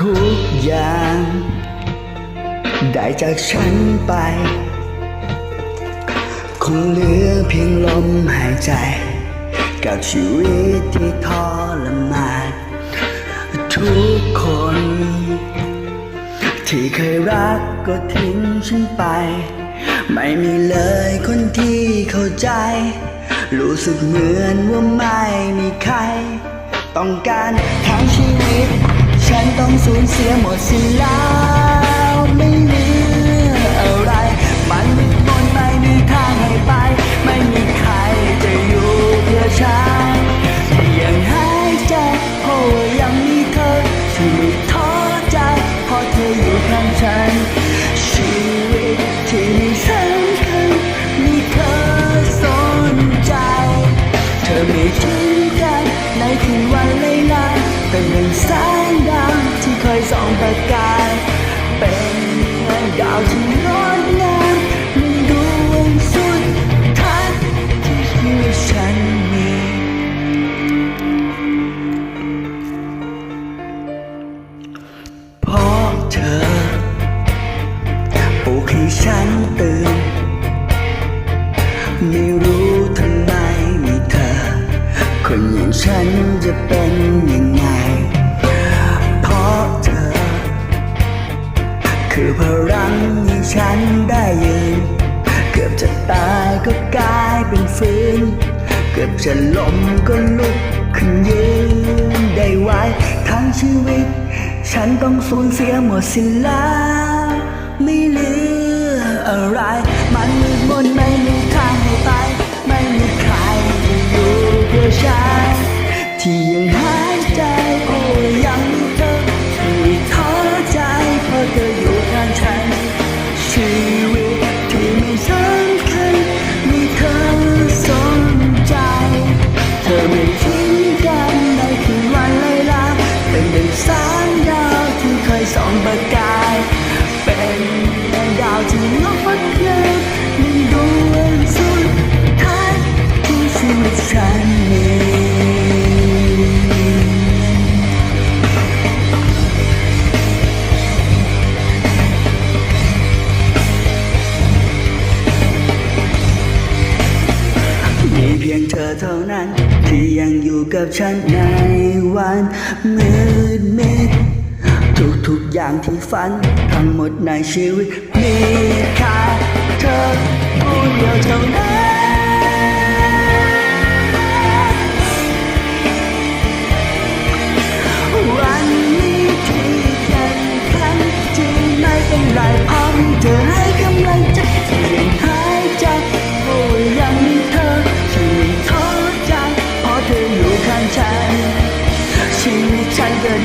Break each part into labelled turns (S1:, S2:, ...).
S1: ทุกอย่าง ได้จากฉันไป คงเหลือเพียงลมหายใจ กับชีวิตที่ทรมานทุกคน ที่เคยรักก็ทิ้งฉันไป ไม่มีเลยคนที่เข้าใจ รู้สึกเหมือนว่าไม่มีใคร ต้องการทั้งชีวิต เสียหมดสิ้นแล้วไม่เหลืออะไร มันมืดมนไม่มีทางให้ไป ไม่มีใครจะอยู่เพื่อฉันยังหายใจเพราะยังมีเธอที่ไม่ท้อใจเพราะเธออยู่ข้างฉัน ชีวิตที่มีสำคัญมีเธอสนใจ เธอไม่ทิ้งกันในคืนวันเลยลาเป็นดังแสงดาว ประกายเป็นเงาดาวที่ ฉันได้ยืน เกือบจะตายก็กลายเป็นฟืน เกือบจะล้มก็ลุกขึ้นยืนได้ไวทั้งชีวิต ฉันต้องสูญเสียหมดสิ้นแล้วไม่เหลืออะไร มันมืดมนไม่มีทางให้ไป ไม่มีใครอยู่เพื่อฉันที่ยังหา อเท่านั้น ที่ยังอยู่กับฉันในวันมืดมิดทุกทุกอย่างที่ฝัน ทั้งหมดในชีวิต มีแค่เธอผู้เดียวเท่านั้น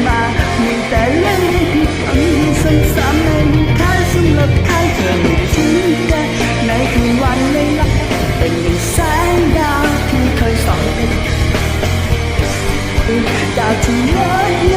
S1: มา มีแต่เรื่องที่ทำซ้ำๆในนิทานสำหรับใครเธอไม่ทิ้งแค่ในคืนวันในลับเป็นแสงดาวที่เคยส่องเป็นดาวที่เลิศ